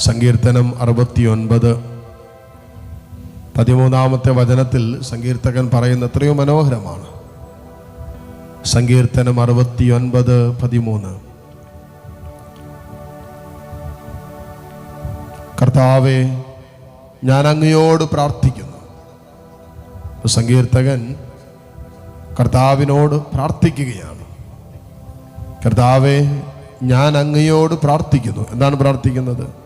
സങ്കീർത്തനം അറുപത്തിയൊൻപത്. പതിമൂന്നാമത്തെ വചനത്തിൽ സങ്കീർത്തകൻ പറയുന്ന എത്രയോ മനോഹരമാണ്. സങ്കീർത്തനം അറുപത്തിയൊൻപത് പതിമൂന്ന്. കർത്താവെ ഞാൻ അങ്ങയോട് പ്രാർത്ഥിക്കുന്നു. സങ്കീർത്തകൻ കർത്താവിനോട് പ്രാർത്ഥിക്കുകയാണ്. കർത്താവെ ഞാൻ അങ്ങയോട് പ്രാർത്ഥിക്കുന്നു. എന്താണ് പ്രാർത്ഥിക്കുന്നത്?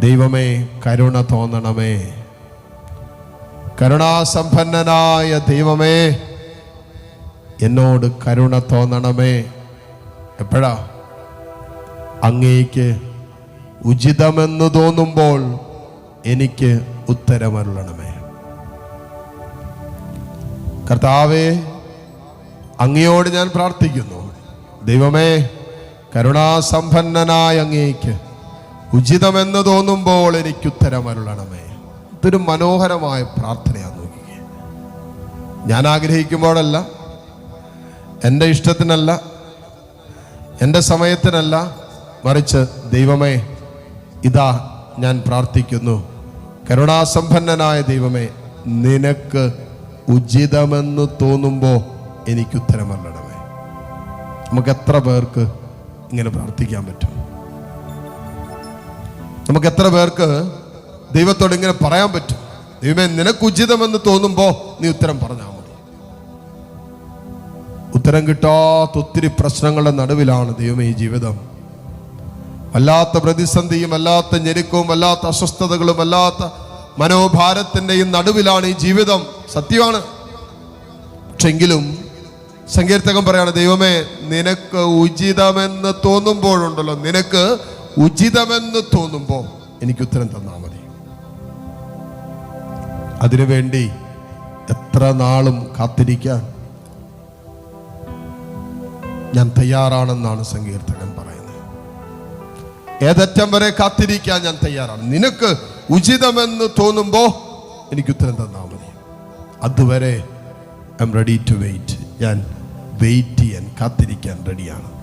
ദൈവമേ കരുണ തോന്നണമേ. കരുണാസമ്പന്നനായ ദൈവമേ എന്നോട് കരുണ തോന്നണമേ. എപ്പോഴാ? അങ്ങേക്ക് ഉചിതമെന്ന് തോന്നുമ്പോൾ എനിക്ക് ഉത്തരമരുളണമേ. കർത്താവേ അങ്ങയോട് ഞാൻ പ്രാർത്ഥിക്കുന്നു. ദൈവമേ കരുണാസമ്പന്നനായ അങ്ങേക്ക് ഉചിതമെന്ന് തോന്നുമ്പോൾ എനിക്ക് ഉത്തരമരുളണമേ. ഇതൊരു മനോഹരമായ പ്രാർത്ഥനയാണ് നോക്കിക്കേ ഞാൻ ആഗ്രഹിക്കുമ്പോഴല്ല എന്റെ ഇഷ്ടത്തിനല്ല എന്റെ സമയത്തിനല്ല മറിച്ച് ദൈവമേ ഇതാ ഞാൻ പ്രാർത്ഥിക്കുന്നു. കരുണാസമ്പന്നനായ ദൈവമേ നിനക്ക് ഉചിതമെന്ന് തോന്നുമ്പോൾ എനിക്ക് ഉത്തരമല്ലണമേ നമുക്ക് എത്ര പേർക്ക് ഇങ്ങനെ പ്രാർത്ഥിക്കാൻ പറ്റും? നമുക്ക് എത്ര പേർക്ക് ദൈവത്തോട് ഇങ്ങനെ പറയാൻ പറ്റും? ദൈവമേ നിനക്ക് ഉചിതമെന്ന് തോന്നുമ്പോൾ നീ ഉത്തരം പറഞ്ഞാൽ മതി. ഉത്തരം കിട്ടാത്ത ഒത്തിരി പ്രശ്നങ്ങളുടെ നടുവിലാണ് ദൈവമേ ഈ ജീവിതം. വല്ലാത്ത പ്രതിസന്ധിയും വല്ലാത്ത ഞെരുക്കവും വല്ലാത്ത അസ്വസ്ഥതകളും വല്ലാത്ത മനോഭാരത്തിന്റെയും നടുവിലാണ് ഈ ജീവിതം. സത്യമാണ്. പക്ഷെങ്കിലും സങ്കീർത്തകം പറയാണ് ദൈവമേ നിനക്ക് ഉചിതമെന്ന് തോന്നുമ്പോഴുണ്ടല്ലോ. നിനക്ക് ഉചിതമെന്ന് തോന്നുമ്പോൾ എനിക്ക് ഉത്തരം തന്നാൽ മതി. അതിനുവേണ്ടി എത്ര നാളും കാത്തിരിക്കാൻ ഞാൻ തയ്യാറാണെന്നാണ് സങ്കീർത്തകൻ പറയുന്നത്. ഏതറ്റം വരെ കാത്തിരിക്കാൻ ഞാൻ തയ്യാറാണ്. നിനക്ക് ഉചിതമെന്ന് തോന്നുമ്പോൾ എനിക്ക് ഉത്തരം തന്നാൽ മതി. അതുവരെ I M ready to wait ഞാൻ വെയിറ്റ് ചെയ്യാൻ കാത്തിരിക്കാൻ റെഡിയാണ്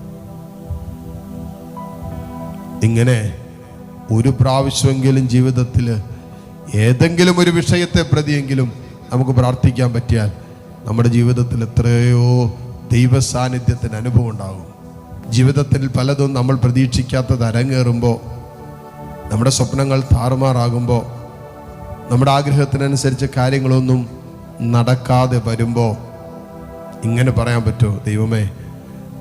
ഇങ്ങനെ ഒരു പ്രാവശ്യമെങ്കിലും ജീവിതത്തിൽ ഏതെങ്കിലും ഒരു വിഷയത്തെ പ്രതിയെങ്കിലും നമുക്ക് പ്രാർത്ഥിക്കാൻ പറ്റിയാൽ നമ്മുടെ ജീവിതത്തിൽ എത്രയോ ദൈവ സാന്നിധ്യത്തിന് അനുഭവം ഉണ്ടാകും. ജീവിതത്തിൽ പലതും നമ്മൾ പ്രതീക്ഷിക്കാത്തത് അരങ്ങേറുമ്പോൾ നമ്മുടെ സ്വപ്നങ്ങൾ താറുമാറാകുമ്പോൾ നമ്മുടെ ആഗ്രഹത്തിനനുസരിച്ച് കാര്യങ്ങളൊന്നും നടക്കാതെ വരുമ്പോൾ ഇങ്ങനെ പറയാൻ പറ്റുമോ? ദൈവമേ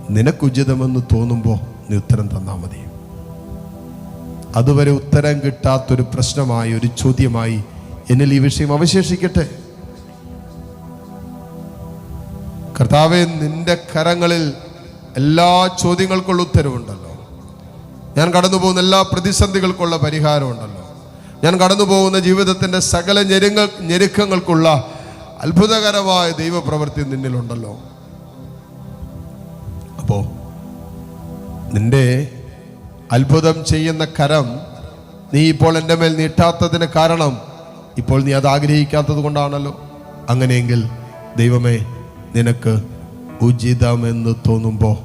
നിനക്കുചിതമെന്ന് തോന്നുമ്പോൾ നീ ഉത്തരം തന്നാൽ മതി. അതുവരെ ഉത്തരം കിട്ടാത്തൊരു പ്രശ്നമായി ഒരു ചോദ്യമായി എന്നിൽ ഈ വിഷയം അവശേഷിക്കട്ടെ. കർത്താവെ നിന്റെ കരങ്ങളിൽ എല്ലാ ചോദ്യങ്ങൾക്കുള്ള ഉത്തരവുണ്ടല്ലോ. ഞാൻ കടന്നു പോകുന്ന എല്ലാ പ്രതിസന്ധികൾക്കുള്ള പരിഹാരമുണ്ടല്ലോ. ഞാൻ കടന്നു പോകുന്ന ജീവിതത്തിന്റെ സകല ഞെരുങ്ങ ഞെരുക്കങ്ങൾക്കുള്ള അത്ഭുതകരമായ ദൈവപ്രവൃത്തി നിന്നിലുണ്ടല്ലോ. അപ്പോ നിന്റെ അത്ഭുതം ചെയ്യുന്ന കരം നീ ഇപ്പോൾ എന്റെ മേൽ നീട്ടാത്തതിന് കാരണം ഇപ്പോൾ നീ അത് ആഗ്രഹിക്കാത്തത് കൊണ്ടാണല്ലോ. അങ്ങനെയെങ്കിൽ ദൈവമേ നിനക്ക് ഉചിതമെന്ന് തോന്നുമ്പോൾ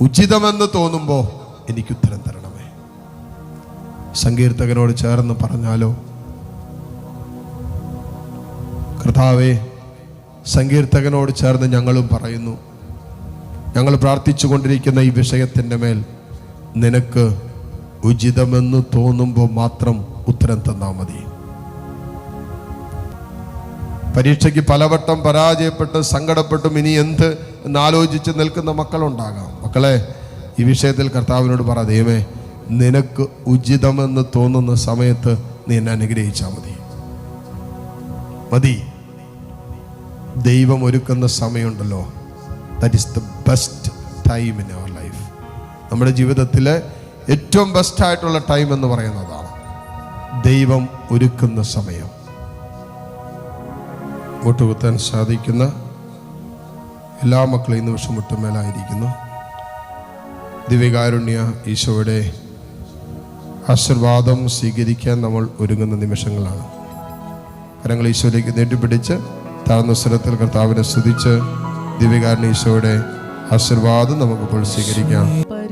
ഉചിതമെന്ന് തോന്നുമ്പോൾ എനിക്ക് ഉത്തരം തരണമേ. സങ്കീർത്തകനോട് ചേർന്ന് പറഞ്ഞാലോ? കർത്താവേ സങ്കീർത്തകനോട് ചേർന്ന് ഞങ്ങളും പറയുന്നു. ഞങ്ങൾ പ്രാർത്ഥിച്ചു കൊണ്ടിരിക്കുന്ന ഈ വിഷയത്തിന്റെ മേൽ നിനക്ക് ഉചിതമെന്ന് തോന്നുമ്പോൾ മാത്രം ഉത്തരം തന്നാൽ മതി. പരീക്ഷയ്ക്ക് പലവട്ടം പരാജയപ്പെട്ട് സങ്കടപ്പെട്ടും ഇനി എന്ത് എന്നാലോചിച്ച് നിൽക്കുന്ന മക്കളുണ്ടാകാം. മക്കളെ ഈ വിഷയത്തിൽ കർത്താവിനോട് പറ ദൈവമേ നിനക്ക് ഉചിതമെന്ന് തോന്നുന്ന സമയത്ത് നീ എന്നെ അനുഗ്രഹിച്ചാൽ മതി. മതി. ദൈവം ഒരുക്കുന്ന സമയമുണ്ടല്ലോ. That is the best time in our life നമ്മുടെ ജീവിതത്തിലെ ഏറ്റവും ബെസ്റ്റായിട്ടുള്ള ടൈം എന്ന് പറയുന്നതാണ് ദൈവം ഒരുക്കുന്ന സമയം. മുട്ടുകുത്താൻ സാധിക്കുന്ന എല്ലാ മക്കളും ഈ നിമിഷം മുട്ടുമേലായിരിക്കുന്നു. ദിവ്യകാരുണ്യ ഈശോയുടെ ആശീർവാദം സ്വീകരിക്കാൻ നമ്മൾ ഒരുങ്ങുന്ന നിമിഷങ്ങളാണ്. കരങ്ങൾ ഈശോയിലേക്ക് നീട്ടിപ്പിടിച്ച് താഴ്ന്ന സ്വരത്തിൽ കർത്താവിനെ സ്തുതിച്ച് ദിവ്യകാരുണ്യ ഈശോയുടെ ആശീർവാദം നമുക്കിപ്പോൾ സ്വീകരിക്കാം.